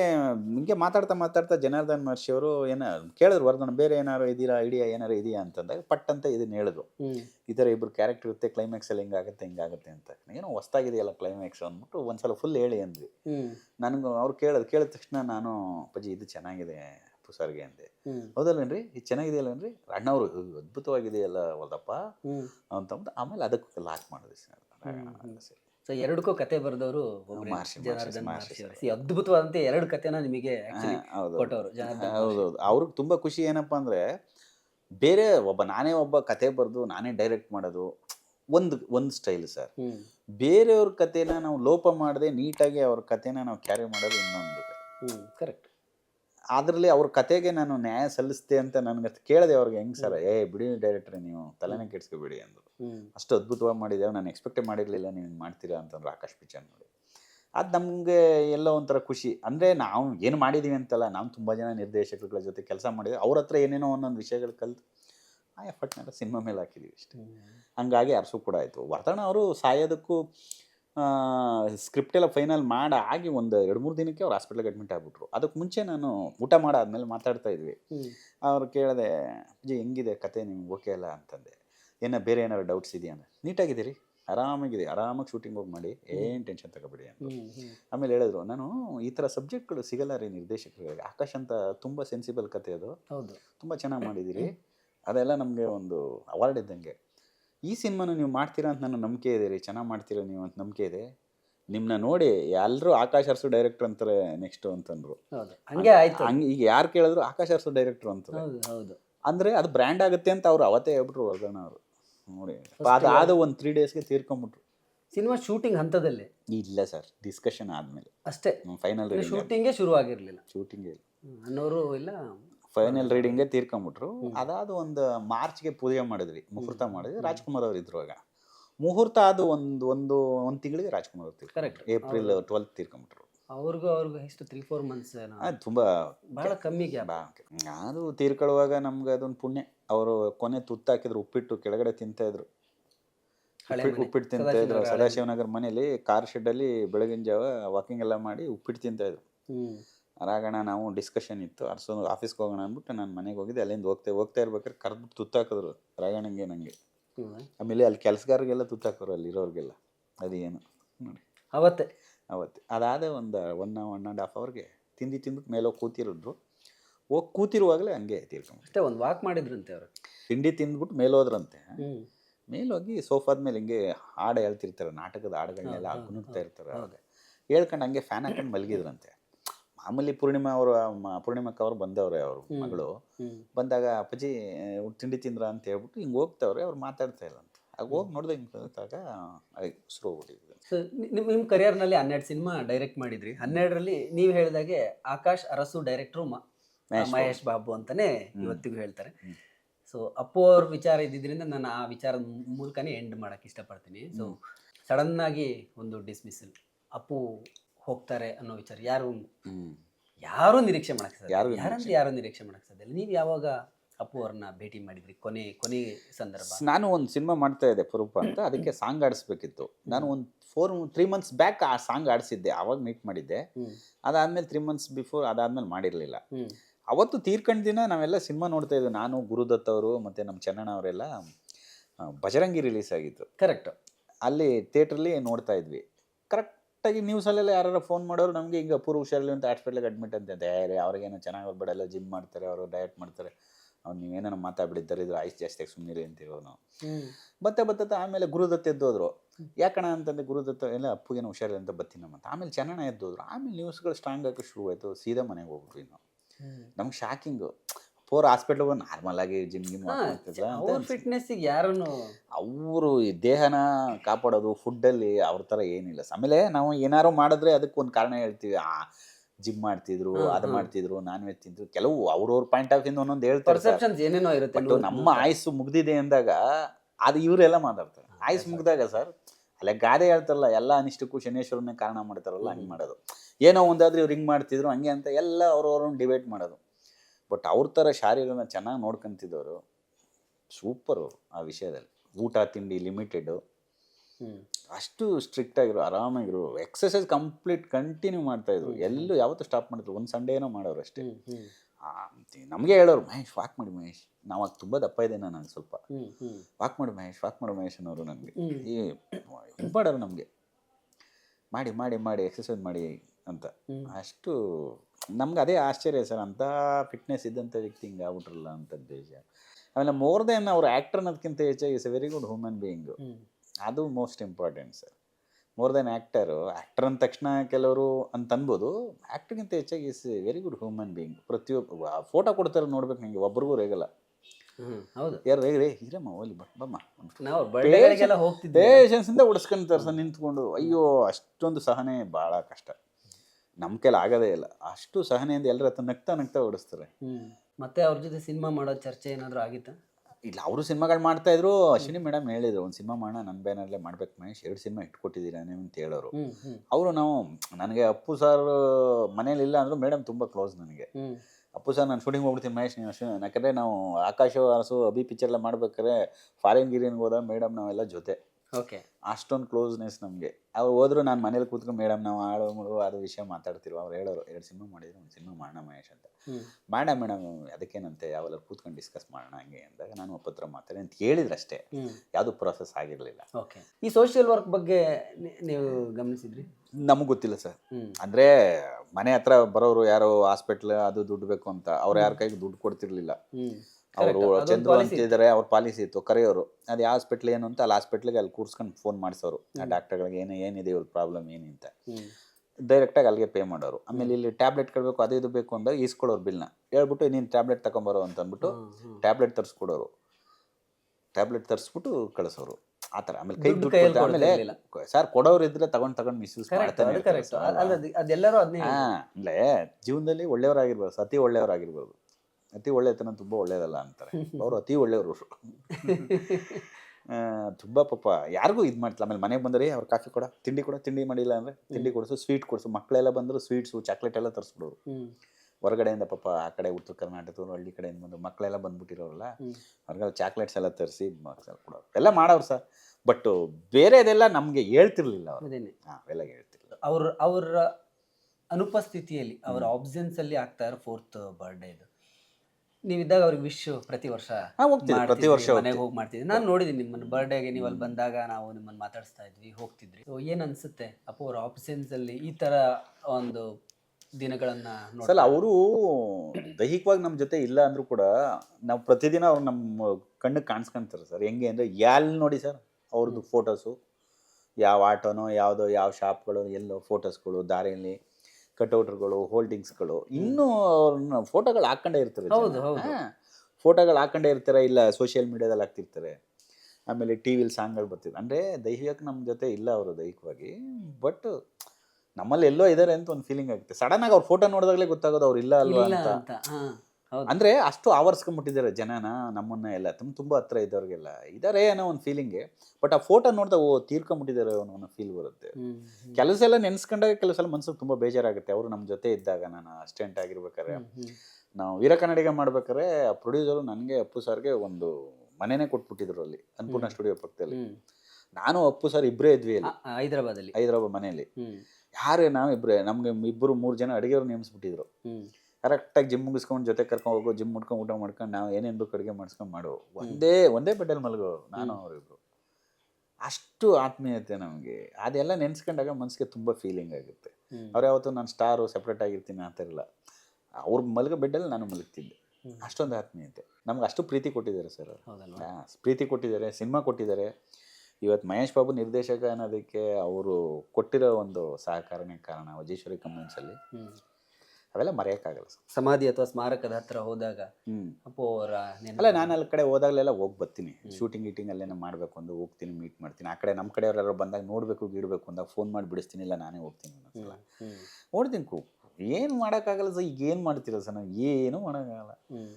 ಹಿಂಗೆ ಮಾತಾಡ್ತಾ ಮಾತಾಡ್ತಾ ಜನಾರ್ದನ್ ಮಹರ್ಷಿ ಅವರು ಏನ ಕೇಳಿದ್ರು ವರ್ಧನ ಬೇರೆ ಏನಾರು ಇದೀರಾ ಐಡಿಯಾ ಏನಾರು ಇದೆಯಾ ಅಂತಂದಾಗ ಪಟ್ ಅಂತ ಇದನ್ನ ಹೇಳಿದ್ರು ಈ ಥರ ಇಬ್ರು ಕ್ಯಾರೆಕ್ಟರ್ ಇರುತ್ತೆ ಕ್ಲೈಮ್ಯಾಕ್ಸ್ ಅಲ್ಲಿ ಹಿಂಗಾಗುತ್ತೆ ಹಿಂಗಾಗುತ್ತೆ ಅಂತ. ಏನೋ ಹೊಸ್ತಾಗಿದೆಯಲ್ಲ ಕ್ಲೈಮ್ಯಾಕ್ಸ್ ಅಂದ್ಬಿಟ್ಟು ಒಂದ್ಸಲ ಫುಲ್ ಹೇಳಿ ಅಂದ್ವಿ. ನನ್ಗ ಅವ್ರು ಕೇಳೋದು ಕೇಳಿದ ತಕ್ಷಣ ನಾನು ಅಪ್ಪಾಜಿ ಇದು ಚೆನ್ನಾಗಿದೆ ಪುಸರ್ಗೆ ಅಂದೆ. ಹೌದಲ್ಲೇನ್ರಿ ಇದು ಚೆನ್ನಾಗಿದೆಯಲ್ಲನ್ರಿ ಅಣ್ಣವರು ಅದ್ಭುತವಾಗಿದೆಯಲ್ಲ ಹೋದಪ್ಪ ಅಂತ ಆಮೇಲೆ ಅದಕ್ಕೆ ಲಾಕ್ ಮಾಡಿದೆ ಸರ್. ಸೊ ಎರಡಕ್ಕೂ ಕತೆ ಬರೆದವರು ಮಹರ್ಷಿ, ಅದ್ಭುತವಾದಂತೆ ಎರಡು ಕತೆನ ನಿಮಗೆ ಕೊಟ್ಟವರು ಹೌದೌದು. ಅವ್ರಿಗೆ ತುಂಬ ಖುಷಿ ಏನಪ್ಪ ಅಂದ್ರೆ ಬೇರೆ ಒಬ್ಬ ನಾನೇ ಒಬ್ಬ ಕತೆ ಬರೆದು ನಾನೇ ಡೈರೆಕ್ಟ್ ಮಾಡೋದು ಒಂದು ಒಂದು ಸ್ಟೈಲ್ ಸರ್. ಬೇರೆಯವ್ರ ಕತೆನ ನಾವು ಲೋಪ ಮಾಡದೆ ನೀಟಾಗಿ ಅವ್ರ ಕತೆನ ನಾವು ಕ್ಯಾರಿ ಮಾಡೋದು ಇನ್ನೊಂದು. ಕರೆಕ್ಟ್ ಅದರಲ್ಲಿ ಅವ್ರ ಕತೆಗೆ ನಾನು ನ್ಯಾಯ ಸಲ್ಲಿಸ್ತೆ ಅಂತ ನನಗೆ ಕೇಳಿದೆ ಅವ್ರಿಗೆ ಹೆಂಗೆ ಸರ್ ಏ ಬಿಡಿ ಡೈರೆಕ್ಟ್ರೆ ನೀವು ತಲೆನೇ ಕೆಡಿಸ್ಕೊಬೇಡಿ ಅಂದರು ಅಷ್ಟು ಅದ್ಭುತವಾಗಿ ಮಾಡಿದ್ದೇವೆ ನಾನು ಎಕ್ಸ್ಪೆಕ್ಟೇ ಮಾಡಿರಲಿಲ್ಲ ನೀವು ಹಿಂಗ್ ಮಾಡ್ತೀರಾ ಅಂತಂದ್ರೆ ಆಕಾಶ್ ಪಿಕ್ಚರ್ ನೋಡಿ. ಅದು ನಮಗೆ ಎಲ್ಲ ಒಂಥರ ಖುಷಿ. ಅಂದರೆ ನಾವು ಏನು ಮಾಡಿದ್ದೀವಿ ಅಂತಲ್ಲ ನಾವು ತುಂಬ ಜನ ನಿರ್ದೇಶಕರುಗಳ ಜೊತೆ ಕೆಲಸ ಮಾಡಿದ್ವಿ ಅವ್ರ ಹತ್ರ ಏನೇನೋ ಒಂದೊಂದು ವಿಷಯಗಳು ಕಲಿತು ಆ ಎಫರ್ಟ್ನೆಲ್ಲ ಸಿನಿಮಾ ಮೇಲೆ ಹಾಕಿದ್ದೀವಿ ಅಷ್ಟೇ. ಹಂಗಾಗಿ ಅರ್ಸು ಕೂಡ ಆಯಿತು. ವರ್ತಣ ಅವರು ಸಾಯೋದಕ್ಕೂ ಸ್ಕ್ರಿಪ್ಟ್ ಎಲ್ಲ ಫೈನಲ್ ಮಾಡಿ ಆಗಿ ಒಂದು ಎರಡು ಮೂರು ದಿನಕ್ಕೆ ಅವ್ರು ಹಾಸ್ಪಿಟ್ಲಿಗೆ ಅಡ್ಮಿಟ್ ಆಗಿಬಿಟ್ರು. ಅದಕ್ಕೆ ಮುಂಚೆ ನಾನು ಊಟ ಮಾಡಾದ್ಮೇಲೆ ಮಾತಾಡ್ತಾ ಇದ್ವಿ. ಅವ್ರು ಕೇಳಿದೆ ಅಜ್ಜಿ ಹೆಂಗಿದೆ? ಕತೆ ನಿಮ್ಗೆ ಓಕೆ ಅಲ್ಲ? ಅಂತಂದೆ. ಏನೋ ಬೇರೆ ಏನಾದ್ರು ಡೌಟ್ಸ್ ಇದೆಯಾ ಅಂದ್ರೆ? ನೀಟಾಗಿದ್ದೀರಿ? ಆರಾಮಾಗಿದೆ ಆರಾಮಾಗಿ ಶೂಟಿಂಗ್ ಹೋಗಿ ಮಾಡಿ ಏನು ಟೆನ್ಷನ್ ತಗೋಬೇಡಿ ಅಂತ. ಆಮೇಲೆ ಹೇಳಿದ್ರು ನಾನು ಈ ಥರ ಸಬ್ಜೆಕ್ಟ್ಗಳು ಸಿಗಲ್ಲ ರೀ ನಿರ್ದೇಶಕರಿಗೆ. ಆಕಾಶ್ ಅಂತ ತುಂಬ ಸೆನ್ಸಿಬಲ್ ಕತೆ ಅದು. ತುಂಬ ಚೆನ್ನಾಗಿ ಮಾಡಿದ್ದೀರಿ. ಅದೆಲ್ಲ ನಮಗೆ ಒಂದು ಅವಾರ್ಡ್ ಇದ್ದಂಗೆ. ಈ ಸಿನಿಮಾನ ನೀವು ಮಾಡ್ತೀರಾ ಅಂತ ನನ್ನ ನಂಬಿಕೆ ಇದೆ ರೀ. ಚೆನ್ನಾಗಿ ಮಾಡ್ತೀರಾ ನೀವು ಅಂತ ನಂಬಿಕೆ ಇದೆ. ನಿಮ್ಮನ್ನ ನೋಡಿ ಎಲ್ಲರೂ ಆಕಾಶ್ ಅರಸು ಡೈರೆಕ್ಟರ್ ಅಂತಾರೆ ನೆಕ್ಸ್ಟ್ ಅಂತಂದ್ರು. ಹಂಗೆ ಆಯ್ತು. ಹಂಗೆ ಈಗ ಯಾರು ಕೇಳಿದ್ರು ಆಕಾಶ್ ಅರಸು ಡೈರೆಕ್ಟರ್ ಅಂತ ಹೌದು. ಅಂದರೆ ಅದು ಬ್ರ್ಯಾಂಡ್ ಆಗುತ್ತೆ ಅಂತ ಅವ್ರು ಅವತ್ತೇ ಹೇಳ್ಬಿಟ್ರು ವರ್ಧನ ಅವರು. ನೋಡಿ ಅದಾದ ಒಂದು ತ್ರೀ ಡೇಸ್ಗೆ ತೀರ್ಕೊಂಬಿಟ್ರು. ಸಿನಿಮಾ ಶೂಟಿಂಗ್ ಹಂತದಲ್ಲಿ? ಇಲ್ಲ ಸರ್ ಡಿಸ್ಕಷನ್ ಆದ್ಮೇಲೆ. ಅಷ್ಟೇ. ಫೈನಲ್ ಶೂಟಿಂಗೇ ಶುರು ಆಗಿರ್ಲಿಲ್ಲ. ಶೂಟಿಂಗ್ ಅನ್ನೋರು ಇಲ್ಲ. ಫೈನಲ್ ರೀಡಿಂಗೇ ತೀರ್ಕೊಂಬಿಟ್ರು. ಅದಾದ ಒಂದು ಮಾರ್ಚ್ಗೆ ಪೂಜೆ ಮಾಡಿದ್ವಿ ಮುಹೂರ್ತ ಮಾಡಿದ್ವಿ. ರಾಜ್ಕುಮಾರ್ ಅವ್ರು ಇದ್ರು ಆಗ. ಮುಹೂರ್ತ ಅದು ಒಂದು ಒಂದು ಒಂದು ತಿಂಗಳಿಗೆ ರಾಜ್ಕುಮಾರ್ ಅವ್ರು ಕರೆಕ್ಟ್ ಏಪ್ರಿಲ್ ಟ್ವೆಲ್ತ್ ತೀರ್ಕೊಂಬಿಟ್ರು. ಅವ್ರಿಗೂ ಅವ್ರಿಗೂ ಎಷ್ಟು ತ್ರೀ ಫೋರ್ ಮಂತ್ಸ್ ಅದು ತುಂಬ ಬಹಳ ಕಮ್ಮಿ ಗ್ಯಾಪ್ ಅದು ತೀರ್ಕೊಳ್ಳುವಾಗ ನಮ್ಗೆ ಅದೊಂದು ಪುಣ್ಯ. ಅವರು ಕೊನೆ ತುತ್ತಾಕಿದ್ರು ಉಪ್ಪಿಟ್ಟು ಕೆಳಗಡೆ ತಿಂತಾ ಇದ್ರು. ಉಪ್ಪಿಟ್ಟು ತಿಂತಾ ಇದ್ರು. ಸದಾಶಿವನಗರ ಮನೇಲಿ ಕಾರ್ ಶೆಡ್ಡಲ್ಲಿ ಬೆಳಗಿನ ಜಾವ ವಾಕಿಂಗ್ ಎಲ್ಲ ಮಾಡಿ ಉಪ್ಪಿಟ್ಟು ತಿಂತಾ ಇದ್ರು. ರಾಗಣ ನಾವು ಡಿಸ್ಕಷನ್ ಇತ್ತು. ಅರ್ಸೋದು ಆಫೀಸ್ಗೆ ಹೋಗೋಣ ಅಂದ್ಬಿಟ್ಟು ನಾನು ಮನೆಗೆ ಹೋಗಿದ್ದೆ. ಅಲ್ಲಿಂದ ಹೋಗ್ತಾ ಹೋಗ್ತಾ ಇರ್ಬೇಕಾದ್ರೆ ಕರೆದ್ಬಿಟ್ಟು ತುತ್ತಾಕಿದ್ರು ರಾಗಣಂಗೆ ನನಗೆ. ಆಮೇಲೆ ಅಲ್ಲಿ ಕೆಲಸಗಾರರಿಗೆಲ್ಲ ತುತ್ತಾಕೋರು ಅಲ್ಲಿ ಇರೋರಿಗೆಲ್ಲ ಅದು ಏನು ನೋಡಿ. ಅವತ್ತೇ. ಅವತ್ತು. ಅದಾದ ಒಂದು ಒನ್ ಒನ್ ಆ್ಯಂಡ್ ಹಾಫ್ ಅವರ್ಗೆ ತಿಂದು ತಿಂದ್ಬಿಟ್ಟು ಮೇಲೆ ಹೋಗಿ ಕೂತಿರಿದ್ರು ಹೋಗಿ ಕೂತಿರುವಾಗಲೇ ಹಂಗೆ ತಿಳ್ಕೊಂಡು ಅಷ್ಟೇ ಒಂದು ವಾಕ್ ಮಾಡಿದ್ರಂತೆ ಅವರು. ತಿಂಡಿ ತಿಂದ್ಬಿಟ್ಟು ಮೇಲೆ ಹೋದ್ರಂತೆ ಹ್ಮ್. ಮೇಲೋಗಿ ಸೋಫಾದ ಮೇಲೆ ಹಿಂಗೆ ಹಾಡು ಹೇಳ್ತಿರ್ತಾರೆ ನಾಟಕದ ಹಾಡುಗಳನ್ನೆಲ್ಲ ಗುಣಗ್ತಾ ಇರ್ತಾರೆ. ಅವಾಗ ಹೇಳ್ಕೊಂಡು ಹಂಗೆ ಫ್ಯಾನ್ ಹಾಕೊಂಡು ಮಲಗಿದ್ರಂತೆ. ಮಾಮೂಲಿ ಪೂರ್ಣಿಮಾ ಅವರು ಪೂರ್ಣಿಮಕ್ಕ ಅವ್ರು ಬಂದವ್ರೆ ಅವರು ಮಗಳು. ಬಂದಾಗ ಅಪ್ಪಾಜಿ ತಿಂಡಿ ತಿಂದ್ರ ಅಂತ ಹೇಳ್ಬಿಟ್ಟು ಹಿಂಗೆ ಹೋಗ್ತಾವ್ರೆ ಅವ್ರು ಮಾತಾಡ್ತಾ ಇಲ್ಲ. ಆಗ ಹೋಗಿ ನೋಡಿದೆ ಹಿಂಗೆ ಕೂತಾಗ ಶುರು ಹೋಗ್ಬಿಟ್ಟಿದ್ರು ಸೊ ನಿಮ್ಮ ನಿಮ್ಮ ಕರಿಯರ್ನಲ್ಲಿ ಹನ್ನೆರಡು ಸಿನಿಮಾ ಡೈರೆಕ್ಟ್ ಮಾಡಿದ್ರಿ. ಹನ್ನೆರಡರಲ್ಲಿ ನೀವು ಹೇಳಿದಾಗೆ ಆಕಾಶ್ ಅರಸು ಡೈರೆಕ್ಟ್ರು ಮಹೇಶ್ ಬಾಬು. ಅಂತಾನೆ ಇವತ್ತಿಗೂ ಹೇಳ್ತಾರೆ. ಸೊ ಅಪ್ಪು ಅವ್ರ ವಿಚಾರ ಇದ್ದಿದ್ರಿಂದ ನಾನು ಆ ವಿಚಾರದ ಮೂಲಕನೇ ಎಂಡ್ ಮಾಡಕ್ಕೆ ಇಷ್ಟಪಡ್ತೀನಿ. ಸೊ ಸಡನ್ ಆಗಿ ಒಂದು ಡಿಸ್ಮಿಸಲ್ ಅಪ್ಪು ಹೋಗ್ತಾರೆ ಅನ್ನೋ ವಿಚಾರ ಯಾರು ಯಾರು ನಿರೀಕ್ಷೆ ಮಾಡಕ್ಕೆ ಯಾರು ಯಾರಂದ್ರೆ ಯಾರು ನಿರೀಕ್ಷೆ ಮಾಡಕ್ಕೆ ಸಾಧ್ಯ ನೀವು ಯಾವಾಗ ಅಪ್ಪು ಅವ್ರನ್ನ ಭೇಟಿ ಮಾಡಿದ್ರಿ ಕೊನೆ ಕೊನೆ ಸಂದರ್ಭ? ನಾನು ಒಂದು ಸಿನಿಮಾ ಮಾಡ್ತಾ ಇದ್ದೆ ಪುರೂಪ ಅಂತ ಅದಕ್ಕೆ ಸಾಂಗ್ ಆಡಿಸ್ಬೇಕಿತ್ತು. ನಾನು ಒಂದು ಫೋರ್ ತ್ರೀ ಮಂತ್ಸ್ ಬ್ಯಾಕ್ ಆ ಸಾಂಗ್ ಆಡಿಸಿದ್ದೆ ಅವಾಗ ಮೀಟ್ ಮಾಡಿದ್ದೆ. ಅದಾದ್ಮೇಲೆ ತ್ರೀ ಮಂತ್ಸ್ ಬಿಫೋರ್ ಅದಾದ್ಮೇಲೆ ಮಾಡಿರಲಿಲ್ಲ. ಅವತ್ತು ತೀರ್ಕೊಂಡ ದಿನ ನಾವೆಲ್ಲ ಸಿನಿಮಾ ನೋಡ್ತಾ ಇದ್ವಿ ನಾನು ಗುರುದತ್ ಅವರು ಮತ್ತು ನಮ್ಮ ಚೆನ್ನಣ್ಣ ಅವರೆಲ್ಲ ಬಜರಂಗಿ ರಿಲೀಸ್ ಆಗಿತ್ತು. ಕರೆಕ್ಟ್ ಅಲ್ಲಿ ಥಿಯೇಟ್ರಲ್ಲಿ ನೋಡ್ತಾ ಇದ್ವಿ. ಕರೆಕ್ಟಾಗಿ ನ್ಯೂಸಲ್ಲೆಲ್ಲ ಯಾರು ಫೋನ್ ಮಾಡೋರು ನಮಗೆ ಈಗ ಅಪೂರ್ವ ಹುಷಾರಿಲ್ಲ ಅಂತ ಹಾಸ್ಪಿಟ್ಲಿಗೆ ಅಡ್ಮಿಟ್ ಅಂತ ಅವ್ರಿಗೆ ಏನೋ ಚೆನ್ನಾಗಿ ಹೋಗ್ಬೇಡಲ್ಲ ಜಿಮ್ ಮಾಡ್ತಾರೆ ಅವರು ಡಯಟ್ ಮಾಡ್ತಾರೆ. ಅವ್ನು ನೀವೇನೋ ಮಾತಾಡ್ಬಿಟ್ಟಿದ್ದಾರೆ ಇದ್ರ ಆಯ್ಸ್ ಜಾಸ್ತಿ ಸುಮ್ಮನಿರಿ ಅಂತೀವಿ ನಾವು. ಹ್ಮ್. ಬತ್ತೆ ಬತ್ತತ್ತ ಆಮೇಲೆ ಗುರುದತ್ತ ಎದ್ದೋದ್ರು. ಯಾಕಣ ಅಂತಂದ್ರೆ ಗುರುದತ್ತ ಎಲ್ಲ ಅಪ್ಪುಗೇನೋ ಹುಷಾರಿಲ್ಲ ಅಂತ ಬತ್ತೀನಮ್ಮ ಅಂತ. ಆಮೇಲೆ ಚೆನ್ನಣ್ಣ ಎದ್ದೋದ್ರು. ಆಮೇಲೆ ನ್ಯೂಸ್ಗಳು ಸ್ಟ್ರಾಂಗ್ ಆಗಿ ಶುರು ಆಯಿತು ಸೀದಾ ಮನೆಗೆ ಹೋಗ್ಬಿಟ್ವಿ ನಾವು ನಮ್ಗೆ ಶಾಕಿಂಗು ಫೋರ್ ಹಾಸ್ಪಿಟ್ಲ್ಗೆ ನಾರ್ಮಲ್ ಆಗಿ ಜಿಮ್ ಗಿಮ್ ಅವ್ರ ಫಿಟ್ನೆಸ್ ಯಾರನ್ನು ಅವರು ದೇಹನ ಕಾಪಾಡೋದು ಫುಡ್ಡಲ್ಲಿ ಅವ್ರ ಥರ ಏನಿಲ್ಲ. ಆಮೇಲೆ ನಾವು ಏನಾರು ಮಾಡಿದ್ರೆ ಅದಕ್ಕೆ ಒಂದು ಕಾರಣ ಹೇಳ್ತೀವಿ. ಆ ಜಿಮ್ ಮಾಡ್ತಿದ್ರು ಅದ್ ಮಾಡ್ತಿದ್ರು ನಾನ್ ವೆಜ್ ತಿಂದ್ರು ಕೆಲವು ಅವ್ರವ್ರ ಪಾಯಿಂಟ್ ಆಫ್ ಇಂದ ಒಂದೊಂದು ಹೇಳ್ತಾರೆ. ಪರ್ಸೆಪ್ಷನ್ಸ್ ಏನೇನೋ ಇರುತ್ತೆ ನಮ್ಮ ಆಯುಸ್ಸು ಮುಗ್ದಿದೆ ಅಂದಾಗ ಅದು ಇವರೆಲ್ಲ ಮಾತಾಡ್ತಾರೆ. ಆಯುಸ್ ಮುಗ್ದಾಗ ಸರ್ ಅಲ್ಲೇ ಗಾದೆ ಹೇಳ್ತಾರಲ್ಲ ಎಲ್ಲ ಅನಿಷ್ಟಕ್ಕೂ ಶನೇಶ್ವರನ್ನೇ ಕಾರಣ ಮಾಡ್ತಾರಲ್ಲ ಹಂಗೆ ಮಾಡೋದು. ಏನೋ ಒಂದಾದ್ರೆ ಇವ್ರು ಹಿಂಗ್ ಮಾಡ್ತಿದ್ರು ಹಂಗೆ ಅಂತ ಎಲ್ಲ ಅವ್ರವ್ರನ್ನ ಡಿಬೇಟ್ ಮಾಡೋದು. ಬಟ್ ಅವ್ರ ತರ ಶಾರೀರನ ಚೆನ್ನಾಗಿ ನೋಡ್ಕೊಂತಿದ್ದವರು ಸೂಪರ್ ಆ ವಿಷಯದಲ್ಲಿ. ಊಟ ತಿಂಡಿ ಲಿಮಿಟೆಡು ಅಷ್ಟು ಸ್ಟ್ರಿಕ್ಟ್ ಆಗಿರು ಆರಾಮಾಗಿರು ಎಕ್ಸಸೈಸ್ ಕಂಪ್ಲೀಟ್ ಕಂಟಿನ್ಯೂ ಮಾಡ್ತಾ ಇದ್ರು. ಎಲ್ಲೂ ಯಾವತ್ತೂ ಸ್ಟಾಪ್ ಮಾಡಿದ್ರು. ಒಂದು ಸಂಡೇ ಏನೋ ಮಾಡೋರು ಅಷ್ಟೇ. ನಮಗೆ ಹೇಳೋರು ಮಹೇಶ್ ವಾಕ್ ಮಾಡಿ ಮಹೇಶ್. ನಾವು ಆಗ ತುಂಬ ದಪ್ಪ ಇದೆ ನಾನು ಸ್ವಲ್ಪ. ವಾಕ್ ಮಾಡಿ ಮಹೇಶ್ ವಾಕ್ ಮಾಡಿ ಮಹೇಶ್ ಅನ್ನೋರು ನನಗೆ ಈ ಮಾಡೋರು ನಮಗೆ. ಮಾಡಿ ಮಾಡಿ ಮಾಡಿ ಎಕ್ಸಸೈಸ್ ಮಾಡಿ ಅಂತ. ಅಷ್ಟು ನಮ್ಗೆ ಅದೇ ಆಶ್ಚರ್ಯ ಸರ್. ಅಂತ ಫಿಟ್ನೆಸ್ ಇದ್ದಂಥ ವ್ಯಕ್ತಿ ಹಿಂಗೆ ಆಗ್ಬಿಟ್ರಲ್ಲ ಅಂತ ದೇಶ. ಆಮೇಲೆ ಮೋರ್ ದೆನ್ ಅವ್ರ ಆ್ಯಕ್ಟರ್ ಅನ್ನೋದಕ್ಕಿಂತ ಹೆಚ್ಚಾಗಿ is a very good human being ಅದು most important sir more than actor actor ಅಂದ ತಕ್ಷಣ ಕೆಲವರು ಅಂತ ಅನ್ಬೋದು. ಆ್ಯಕ್ಟರ್ಗಿಂತ ಹೆಚ್ಚಾಗಿ is very good human being ಪ್ರತಿಯೊಬ್ಬ ಫೋಟೋ ಕೊಡ್ತಾರೆ ನೋಡ್ಬೇಕು ನನಗೆ ಒಬ್ರಿಗೂ ರೇಗಲ್ಲ ಹೌದು. ಯಾರು ಹಿರಮ್ಮ ಓಲಿ ಬಮ್ಮ ನಾವು ಹೋಗ್ತಿದ್ದೆ ಪೇಷನ್ಸಿಂದ ಉಡಿಸ್ಕೊಂತಾರೆ ಸರ್ ನಿಂತ್ಕೊಂಡು. ಅಯ್ಯೋ ಅಷ್ಟೊಂದು ಸಹನೆ ಭಾಳ ಕಷ್ಟ. ನಮ್ ಕೈಲಿ ಆಗೋದೇ ಇಲ್ಲ. ಅಷ್ಟು ಸಹನೆಯಿಂದ ಎಲ್ಲರ ಹತ್ರ ನಗ್ತಾ ನಗ್ತಾ ಓಡಿಸ್ತಾರೆ. ಮತ್ತೆ ಅವ್ರ ಜೊತೆ ಸಿನಿಮಾ ಮಾಡೋ ಚರ್ಚೆ ಏನಾದ್ರು ಆಗಿತ್ತಾ? ಇಲ್ಲ ಅವರು ಸಿನಿಮಾಗಳು ಮಾಡ್ತಾ ಇದ್ರು. ಅಶ್ವಿನಿ ಮೇಡಮ್ ಹೇಳಿದ್ರು ಒಂದು ಸಿನಿಮಾ ಮಾಡೋಣ ನನ್ನ ಬ್ಯಾನರ್ಲೇ ಮಾಡ್ಬೇಕು ಮಹೇಶ್ ಎರಡು ಸಿನಿಮಾ ಇಟ್ಕೊಟ್ಟಿದ್ದೀರಾ ನೀವು ಅಂತ ಹೇಳೋರು. ಅವರು ನಾವು ನನಗೆ ಅಪ್ಪು ಸರ್ ಮನೇಲಿ ಇಲ್ಲ ಅಂದ್ರು ಮೇಡಮ್ ತುಂಬ ಕ್ಲೋಸ್ ನನಗೆ. ಅಪ್ಪು ಸರ್ ನಾನು ಶೂಟಿಂಗ್ ಹೋಗ್ಬಿಡ್ತೀನಿ ಮಹೇಶ್ ನೀವು ಅಶ್ವಿನಿ ಯಾಕಂದರೆ ನಾವು ಆಕಾಶ ಅರಸು ಅಭಿ ಪಿಕ್ಚರ್ ಎಲ್ಲ ಮಾಡ್ಬೇಕಾದ್ರೆ ಫಾರಿನ್ ಗಿರಿಯನ್ಗೆ ಹೋದಾಗ ಮೇಡಮ್ ನಾವೆಲ್ಲ ಜೊತೆ. ಓಕೆ ಅಷ್ಟೊಂದು ಕ್ಲೋಸ್ನೆಸ್ ನಮಗೆ. ಅವ್ರು ಹೋದ್ರು ನಾನು ಮನೇಲಿ ಕೂತ್ಕೊಂಡು ಮೇಡಮ್ ನಾವು ಆಡೋ ಮುಳು ಅದು ವಿಷಯ ಮಾತಾಡ್ತಿರೋ ಅವ್ರು ಹೇಳೋರು ಎರಡು ಸಿನಿಮಾ ಮಾಡಿದ್ರು ಒಂದು ಸಿನಿಮಾ ಮಾಡೋಣ ಮಹೇಶ್ ಅಂತ. ಮಾಡ ಮೇಡಮ್ ಅದಕ್ಕೇನಂತೆ ಯಾವೆಲ್ಲರೂ ಕೂತ್ಕೊಂಡು ಡಿಸ್ಕಸ್ ಮಾಡೋಣ ಹಂಗೆ ಅಂದಾಗ ನಾನು ಒಪ್ಪತ್ರ ಮಾತಾಡಿ ಅಂತ ಹೇಳಿದ್ರು ಅಷ್ಟೇ ಯಾವುದು ಪ್ರೊಸೆಸ್ ಆಗಿರಲಿಲ್ಲ. ಓಕೆ ಈ ಸೋಷಿಯಲ್ ವರ್ಕ್ ಬಗ್ಗೆ ನೀವು ಗಮನಿಸಿದ್ರಿ? ನಮಗೆ ಗೊತ್ತಿಲ್ಲ ಸರ್. ಅಂದ್ರೆ ಮನೆ ಹತ್ರ ಬರೋರು ಯಾರೋ ಹಾಸ್ಪಿಟ್ಲ್ ಅದು ದುಡ್ಡು ಬೇಕು ಅಂತ ಅವ್ರು ಯಾರ ಕೈಗೆ ದುಡ್ಡು ಕೊಡ್ತಿರ್ಲಿಲ್ಲ. ಅವರು. ಚಂದ್ರು policy ಅಂತ ಇದ್ದಾರೆ ಅವ್ರ ಪಾಲಿಸಿ ಇತ್ತು. ಕರೆಯೋರು ಅದು ಯಾವ ಹಾಸ್ಪಿಟ್ಲ್ ಏನು ಅಂತ ಅಲ್ಲಿ ಹಾಸ್ಪಿಟ್ಲಿಗೆ ಅಲ್ಲಿ ಕೂರ್ಸ್ಕೊಂಡು ಫೋನ್ ಮಾಡಿಸೋರು. ಆ. ಡಾಕ್ಟರ್ಗಳಿಗೆ ಏನು ಏನಿದೆ ಇವ್ರ ಪ್ರಾಬ್ಲಮ್ ಏನು ಅಂತ. ಡೈರೆಕ್ಟಾಗಿ ಅಲ್ಲಿಗೆ ಪೇ ಮಾಡೋರು. ಆಮೇಲೆ ಇಲ್ಲಿ ಟ್ಯಾಬ್ಲೆಟ್ ಬೇಕು ಅದು ಇದು ಬೇಕು ಅಂದಾಗ ಈಸ್ಕೊಳ್ಳೋರು ಬಿಲ್ನ ಹೇಳ್ಬಿಟ್ಟು ನೀನು ಟ್ಯಾಬ್ಲೆಟ್ ತಗೊಂಬರೋ ಅಂತ ಅಂದ್ಬಿಟ್ಟು. ಟ್ಯಾಬ್ಲೆಟ್ ತರಿಸ್ಕೊಡೋರು. ಟ್ಯಾಬ್ಲೆಟ್ ತರಿಸ್ಬಿಟ್ಟು ಕಳಿಸೋರು. ಆ ಥರ. ಆಮೇಲೆ ಕೈ ದುಡ್ಡು ಆಮೇಲೆ ಸರ್ ಕೊಡೋರು ಇದ್ರೆ ತಗೊಂಡು ತಗೊಂಡು ಮಿಸ್ ಯೂಸ್ ಮಾಡ್ತಾರೆ ಹಾ ಅಂದ್ರೆ ಜೀವನದಲ್ಲಿ ಒಳ್ಳೆಯವರಾಗಿರ್ಬೋದು ಸತಿ ಅತಿ ಒಳ್ಳೆಯವರಾಗಿರ್ಬೋದು. ಅತಿ ಒಳ್ಳೆತನ ತುಂಬಾ ಒಳ್ಳೇದಲ್ಲ ಅಂತಾರೆ. ಅವರು ಅತಿ ಒಳ್ಳೆಯವರು. ತುಂಬಾ ಪಾಪ ಯಾರಿಗೂ ಇದು ಮಾಡ್ತಿಲ್ಲ. ಆಮೇಲೆ ಮನೆಗೆ ಬಂದರೆ ಅವ್ರು ಕಾಫಿ ಕೊಡ ತಿಂಡಿ ಕೊಡ ತಿಂಡಿ ಮಾಡಿಲ್ಲ ಅಂದ್ರೆ ತಿಂಡಿ ಕೊಡಿಸು ಸ್ವೀಟ್ ಕೊಡಿಸು. ಮಕ್ಕಳೆಲ್ಲ ಬಂದ್ರು ಸ್ವೀಟ್ಸು ಚಾಕ್ಲೇಟ್ ಎಲ್ಲ ತರಿಸ್ಬಿಡೋರು. ಹೊರಗಡೆಯಿಂದ ಪಾಪ ಆ ಕಡೆ ಉತ್ತರ ಕರ್ನಾಟಕದವ್ರು ಹಳ್ಳಿ ಕಡೆಯಿಂದ ಬಂದು ಮಕ್ಕಳೆಲ್ಲ ಬಂದ್ಬಿಟ್ಟಿರೋರಲ್ಲ ಹೊರಗಡೆ ಅವ್ರಿಗೆಲ್ಲ ಚಾಕ್ಲೇಟ್ಸ್ ಎಲ್ಲ ತರಿಸಿ ಕೊಡೋರು. ಎಲ್ಲ ಮಾಡೋರು ಸರ್. ಬಟ್ ಬೇರೆದೆಲ್ಲ ನಮಗೆ ಹೇಳ್ತಿರ್ಲಿಲ್ಲ ಅವರು. ಹಾಂ ಎಲ್ಲ ಹೇಳ್ತಿರ್ಲಿಲ್ಲ ಅವ್ರ. ಅವರ ಅನುಪಸ್ಥಿತಿಯಲ್ಲಿ ಅವರ ಆಬ್ಸೆನ್ಸಲ್ಲಿ ಆಗ್ತಾ ಇರೋ ಫೋರ್ತ್ ಬರ್ಡೇ ಇದು. ನೀವಿದ್ದಾಗ ಅವ್ರಿಗೆ ವಿಶ್ ಪ್ರತಿ ವರ್ಷ ಹಾಂ ಪ್ರತಿ ವರ್ಷ ಮನೆಗೆ. ಹೋಗಿ ಮಾಡ್ತಿದ್ವಿ. ನಾನು ನೋಡಿದ್ದೀನಿ ನಿಮ್ಮನ್ನ ಬರ್ಡೇಗೆ ನೀವು ಅಲ್ಲಿ ಬಂದಾಗ ನಾವು ನಿಮ್ಮನ್ನ ಮಾತಾಡಿಸ್ತಾ ಇದ್ವಿ ಹೋಗ್ತಿದ್ರಿ. ಸೊ ಏನ್ ಅನ್ಸುತ್ತೆ? ಅಪ್ಪ ಅವ್ರ ಆಬ್ಸೆನ್ಸ್ ಅಲ್ಲಿ ಈ ತರ ಒಂದು ದಿನಗಳನ್ನ ಸರ್ ನೋಡ್ತಾ- ಅವರು ದೈಹಿಕವಾಗಿ ನಮ್ಮ ಜೊತೆ ಇಲ್ಲ ಅಂದ್ರೂ ಕೂಡ ನಾವು ಪ್ರತಿದಿನ ಅವ್ರು ನಮ್ಮ ಕಣ್ಣಿಗೆ ಕಾಣಿಸ್ಕೊಂತಾರೆ ಸರ್. ಹೆಂಗೆ ಅಂದ್ರೆ ಎಲ್ಲಿ ನೋಡಿ ಸರ್ ಅವ್ರದ್ದು ಫೋಟೋಸು ಯಾವ ಆಟೋನೋ ಯಾವುದೋ ಯಾವ ಶಾಪ್ಗಳು ಎಲ್ಲೋ ಫೋಟೋಸ್ಗಳು ದಾರಿಯಲ್ಲಿ ಕಟೌಟ್ರುಗಳು ಹೋಲ್ಡಿಂಗ್ಸ್ಗಳು ಇನ್ನೂ ಅವ್ರನ್ನ ಫೋಟೋಗಳು ಹಾಕೊಂಡೇ ಇರ್ತಾರೆ ಹೌದು, ಹೌದು. ಫೋಟೋಗಳು ಹಾಕೊಂಡೇ ಇರ್ತಾರೆ ಇಲ್ಲ ಸೋಷಿಯಲ್ ಮೀಡಿಯಾದಲ್ಲಿ ಹಾಕ್ತಿರ್ತಾರೆ? ಆಮೇಲೆ ಟಿ ವಿಲಿ ಸಾಂಗ್ಗಳು ಬರ್ತಿದೆ ಅಂದರೆ ದೈಹಿಕ ನಮ್ಮ ಜೊತೆ ಇಲ್ಲ ಅವರು ದೈಹಿಕವಾಗಿ ಬಟ್ ನಮ್ಮಲ್ಲಿ ಎಲ್ಲೋ ಇದ್ದಾರೆ ಅಂತ ಒಂದು ಫೀಲಿಂಗ್ ಆಗುತ್ತೆ. ಸಡನ್ ಆಗಿ ಅವ್ರ ಫೋಟೋ ನೋಡಿದಾಗಲೇ ಗೊತ್ತಾಗೋದು ಅವ್ರು ಇಲ್ಲ ಅಲ್ವಾ ಅಂತ. ಅಂದ್ರೆ ಅಷ್ಟು ಆವರ್ಸ್ಕೊಂಡ್ಬಿಟ್ಟಿದ್ದಾರೆ ಜನನ ನಮ್ಮನ್ನ ಎಲ್ಲ. ತುಂಬ ತುಂಬಾ ಹತ್ರ ಇದ್ದವ್ರಿಗೆಲ್ಲ. ಇದಾರೆ ಅನ್ನೋ ಒಂದು ಫೀಲಿಂಗ್ ಬಟ್ ಆ ಫೋಟೋ ನೋಡಿದಾಗ ಓ ತೀರ್ಕೊಂಡ್ಬಿಟ್ಟಿದ್ದಾರೆ ಅನ್ನೋ ಒಂದು ಫೀಲ್ ಬರುತ್ತೆ. ಕೆಲಸ ಎಲ್ಲ ನೆನ್ಸ್ಕೊಂಡಾಗ ಕೆಲಸ ಎಲ್ಲ ಮನ್ಸಿಗೆ ತುಂಬಾ ಬೇಜಾರಾಗುತ್ತೆ. ಅವರು ನಮ್ಮ ಜೊತೆ ಇದ್ದಾಗ ನಾನು ಅಸ್ಟೆಂಟ್ ಆಗಿರ್ಬೇಕಾದ್ರೆ. ನಾವು ವೀರ ಕನ್ನಡಿಗ ಮಾಡ್ಬೇಕಾದ್ರೆ ಆ ಪ್ರೊಡ್ಯೂಸರು ನನಗೆ ಅಪ್ಪು ಸರ್ಗೆ ಒಂದು ಮನೆನೇ ಕೊಟ್ಬಿಟ್ಟಿದ್ರು ಅಲ್ಲಿ. ಅನ್ನಪೂರ್ಣ ಸ್ಟುಡಿಯೋ ಪಕ್ಕದಲ್ಲಿ. ನಾನು ಅಪ್ಪು ಸರ್ ಇಬ್ಬರೇ ಇದ್ವಿ ಅಲ್ಲಿ. ಹೈದರಾಬಾದಲ್ಲಿ. ಹೈದರಾಬಾದ್ ಮನೆಯಲ್ಲಿ. ಯಾರೇ ನಾವಿಬ್ರೆ ನಮ್ಗೆ ಇಬ್ಬರು ಮೂರು ಜನ ಅಡುಗೆಯವ್ರು ನೇಮಿಸ್ಬಿಟ್ಟಿದ್ರು. ಕರೆಕ್ಟಾಗಿ ಜಿಮ್ ಮುಗಿಸ್ಕೊಂಡು ಜೊತೆ ಕರ್ಕೊಂಡು ಹೋಗೋ ಜಿಮ್ ಮುಟ್ಕೊಂಡು ಊಟ ಮಾಡ್ಕೊಂಡು ನಾವು ಏನೇನು ಬೇಕು ಅಡುಗೆ ಮಾಡಿಸ್ಕೊಂಡು ಮಾಡು. ಒಂದೇ ಒಂದೇ ಬೆಡ್ಡಲ್ಲಿ ಮಲಗೋ ನಾನು ಅವರಿಬ್ರು. ಅಷ್ಟು ಆತ್ಮೀಯತೆ ನಮಗೆ. ಅದೆಲ್ಲ ನೆನೆಸ್ಕೊಂಡಾಗ ಮನಸ್ಸಿಗೆ ತುಂಬ ಫೀಲಿಂಗ್ ಆಗುತ್ತೆ. ಅವ್ರ ಯಾವತ್ತೂ ನಾನು ಸ್ಟಾರು ಸಪ್ರೇಟ್ ಆಗಿರ್ತೀನಿ ಆ ಥರ ಇಲ್ಲ ಅವ್ರ ಮಲಗೋ ಬೆಡ್ಡಲ್ಲಿ ನಾನು ಮಲಗ್ತಿದ್ದೆ. ಅಷ್ಟೊಂದು ಆತ್ಮೀಯತೆ. ನಮ್ಗೆ ಅಷ್ಟು ಪ್ರೀತಿ ಕೊಟ್ಟಿದ್ದಾರೆ ಸರ್ ಪ್ರೀತಿ ಕೊಟ್ಟಿದ್ದಾರೆ ಸಿನಿಮಾ ಕೊಟ್ಟಿದ್ದಾರೆ. ಇವತ್ತು ಮಹೇಶ್ ಬಾಬು ನಿರ್ದೇಶಕ ಅನ್ನೋದಕ್ಕೆ ಅವರು ಕೊಟ್ಟಿರೋ ಒಂದು ಸಹಕಾರನೇ ಕಾರಣ ವಜೇಶ್ವರಿ ಹ್ಮ್. ಅವೆಲ್ಲ ಮರೆಯೋಕ್ಕಾಗಲ್ಲ ಸರ್. ಸಮಾಧಿ ಅಥವಾ ಸ್ಮಾರಕದ ಹತ್ರ ಹೋದಾಗ ಹ್ಮ್. ಅಪ್ಪು ಅವರ ನೆನಪು- ಅಲ್ಲ ನಾನು ಅಲ್ಲಿ ಕಡೆ ಹೋದಾಗಲೆಲ್ಲ ಹೋಗಿ ಬರ್ತೀನಿ. ಶೂಟಿಂಗ್ ಗೀಟಿಂಗ್ ಅಲ್ಲೇನೋ ಮಾಡಬೇಕು ಅಂದ್ರೆ ಹೋಗ್ತೀನಿ ಮೀಟ್ ಮಾಡ್ತೀನಿ. ಆ ಕಡೆ ನಮ್ಮ ಕಡೆಯವರೆಲ್ಲ ಬಂದಾಗ ನೋಡಬೇಕು ಗೀಡಬೇಕು ಅಂದಾಗ ಫೋನ್ ಮಾಡಿ ಬಿಡಿಸ್ತೀನಿ ಇಲ್ಲ ನಾನೇ ಹೋಗ್ತೀನಿ ಒಂದೊಂದ್ಸಲ ಹ್ಮ್. ನೋಡ್ತೀನಿ ಕೂ. ಏನು ಮಾಡೋಕ್ಕಾಗಲ್ಲ ಸರ್ ಈಗ ಏನು ಮಾಡ್ತೀರ ಸರ್ ನಾವು? ಏನು ಮಾಡೋಕ್ಕಾಗಲ್ಲ. ಹ್ಮ್.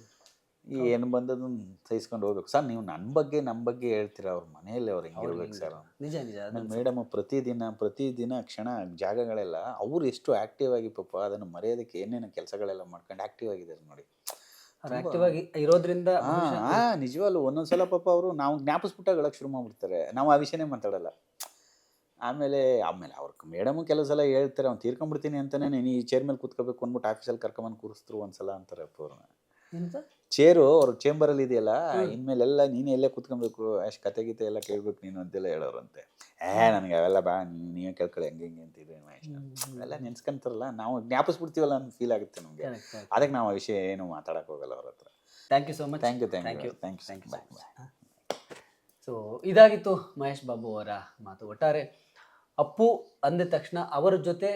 ಏನು ಬಂದದನ್ನ ಸಹಿಸ್ಕೊಂಡು ಹೋಗ್ಬೇಕು. ಸರ್ ನೀವು ನನ್ನ ಬಗ್ಗೆ ನಮ್ಮ ಬಗ್ಗೆ ಹೇಳ್ತೀರಾ? ಅವ್ರ ಮನೆಯಲ್ಲಿ ಅವ್ರು ಹೆಂಗಿರ್ಬೇಕು ಸರ್? ನಿಜ ನಿಜ. ಮೇಡಮ್ ಪ್ರತಿದಿನ ಪ್ರತಿದಿನ ಕ್ಷಣ ಜಾಗಗಳೆಲ್ಲ ಅವ್ರು ಎಷ್ಟು ಆಕ್ಟಿವ್ ಆಗಿ ಪಾಪ ಅದನ್ನು ಮರೆಯೋದಕ್ಕೆ ಏನೇನು ಕೆಲಸಗಳೆಲ್ಲ ಮಾಡ್ಕೊಂಡು ಆಕ್ಟಿವ್ ಆಗಿದ್ದಾರೆ ನೋಡಿ. ಆಕ್ಟಿವ್ ಆಗಿ ಇರೋದ್ರಿಂದ ನಿಜವಲ್ಲೂ ಒಂದೊಂದ್ಸಲ ಪಾಪ ಅವರು ನಾವು ಜ್ಞಾಪಿಸ್ಬಿಟ್ಟಾಗ ಹೇಳಕ್ ಶುರು ಮಾಡ್ಬಿಡ್ತಾರೆ. ನಾವು ಆ ವಿಷಯನೇ ಮಾತಾಡಲ್ಲ. ಆಮೇಲೆ ಆಮೇಲೆ ಅವ್ರ ಮೇಡಮು ಕೆಲವು ಸಲ ಹೇಳ್ತಾರೆ ಅವ್ನು ತೀರ್ಕೊಂಡ್ಬಿಡ್ತೀನಿ ಅಂತಾನೆ ನೀನು ಈ ಚೇರ್ ಮೇಲೆ ಕೂತ್ಕೋಬೇಕು ಅಂದ್ಬಿಟ್ಟು ಆಫೀಸಲ್ಲಿ ಕರ್ಕೊಂಬಂದು ಕೂರಿಸ್ತರು ಒಂದ್ಸಲ ಅಂತಾರೆ ಪೂರ್ಣ? ಚೇರು ಅವ್ರ ಚೇಂಬರಲ್ಲಿ ಇದೆಯಲ್ಲ ಇನ್ಮೇಲೆಲ್ಲ ನೀನೇ ಎಲ್ಲೇ ಕೂತ್ಕೊಬೇಕು ಅಷ್ಟು ಕತೆ ಗೀತೆ ಎಲ್ಲ ಕೇಳ್ಬೇಕು ನೀನು ಅಂತೆಲ್ಲ ಹೇಳೋರಂತೆ. ಏ ನನಗೆ ಅವೆಲ್ಲ ಬಾ ನೀನೇ ನೀವೇ ಕೇಳ್ಕೊಳ್ಳಿ ಹಂಗೆ ಹಿಂಗೆ ಅಂತಿದ್ರೆ ಅವೆಲ್ಲ ನೆನ್ಸ್ಕೊಂತಾರಲ್ಲ ನಾವು ಜ್ಞಾಪಿಸ್ಬಿಡ್ತೀವಲ್ಲ ಅಂತ ಫೀಲ್ ಆಗುತ್ತೆ ನಮಗೆ. ಅದಕ್ಕೆ ನಾವು ಆ ವಿಷಯ ಏನು ಮಾತಾಡಕ್ಕೆ ಹೋಗಲ್ಲ ಅವ್ರ ಹತ್ರ. Thank you so much thank you thank you. Thank you thank you bye bye so ಇದಾಗಿತ್ತು ಮಹೇಶ್ ಬಾಬು ಅವರ ಮಾತು. ಒಟ್ಟಾರೆ ಅಪ್ಪು ಅಂದ ತಕ್ಷಣ ಅವರ ಜೊತೆ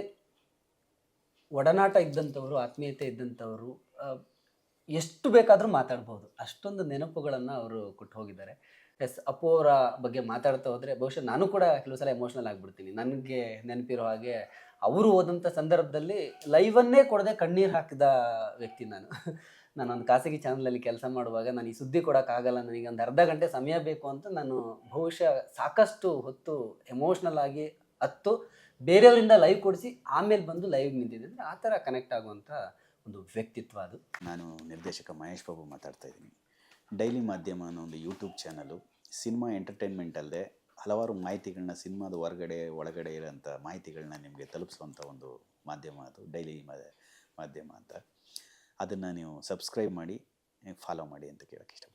ಒಡನಾಟ ಇದ್ದಂಥವರು ಆತ್ಮೀಯತೆ ಇದ್ದಂಥವ್ರು ಎಷ್ಟು ಬೇಕಾದರೂ ಮಾತಾಡ್ಬೋದು. ಅಷ್ಟೊಂದು ನೆನಪುಗಳನ್ನು ಅವರು ಕೊಟ್ಟು ಹೋಗಿದ್ದಾರೆ ಎಸ್ ಅಪ್ಪು ಅವರ ಬಗ್ಗೆ ಮಾತಾಡ್ತಾ ಹೋದರೆ ಬಹುಶಃ ನಾನು ಕೂಡ ಕೆಲವು ಸಲ ಎಮೋಷ್ನಲ್ ಆಗಿಬಿಡ್ತೀನಿ. ನನಗೆ ನೆನಪಿರೋ ಹಾಗೆ ಅವರು ಹೋದಂಥ ಸಂದರ್ಭದಲ್ಲಿ ಲೈವನ್ನೇ ಕೊಡದೆ ಕಣ್ಣೀರು ಹಾಕಿದ ವ್ಯಕ್ತಿ ನಾನು. ನಾನೊಂದು ಖಾಸಗಿ ಚಾನಲಲ್ಲಿ ಕೆಲಸ ಮಾಡುವಾಗ ನಾನು ಈ ಸುದ್ದಿ ಕೊಡೋಕ್ಕಾಗಲ್ಲ, ನನಗೆ ಒಂದು ಅರ್ಧ ಗಂಟೆ ಸಮಯ ಬೇಕು ಅಂತ ನಾನು ಬಹುಶಃ ಸಾಕಷ್ಟು ಹೊತ್ತು ಎಮೋಷ್ನಲ್ ಆಗಿ ಹತ್ತು ಬೇರೆಯವರಿಂದ ಲೈವ್ ಕೊಡಿಸಿ ಆಮೇಲೆ ಬಂದು ಲೈವ್ ನಿಂತಿದ್ದೆ. ಅಂದರೆ ಆ ಥರ ಕನೆಕ್ಟ್ ಆಗುವಂಥ ಒಂದು ವ್ಯಕ್ತಿತ್ವ ಅದು. ನಾನು ನಿರ್ದೇಶಕ ಮಹೇಶ್ ಬಾಬು ಮಾತಾಡ್ತಾ ಇದ್ದೀನಿ. ಡೈಲಿ ಮಾಧ್ಯಮ ಅನ್ನೋ ಒಂದು ಯೂಟ್ಯೂಬ್ ಚಾನಲು ಸಿನಿಮಾ ಎಂಟರ್ಟೈನ್ಮೆಂಟ್ ಅಲ್ಲದೆ ಹಲವಾರು ಮಾಹಿತಿಗಳನ್ನ ಸಿನಿಮಾದ ಹೊರಗಡೆ, ಒಳಗಡೆ ಇರೋಂಥ ಮಾಹಿತಿಗಳನ್ನ ನಿಮಗೆ ತಲುಪಿಸುವಂಥ ಒಂದು ಮಾಧ್ಯಮ ಅದು, ಡೈಲಿ ಮಾಧ್ಯಮ ಅಂತ. ಅದನ್ನು ನೀವು ಸಬ್ಸ್ಕ್ರೈಬ್ ಮಾಡಿ ಫಾಲೋ ಮಾಡಿ ಅಂತ ಕೇಳೋಕ್ಕೆ ಇಷ್ಟಪಡ್ತೀನಿ.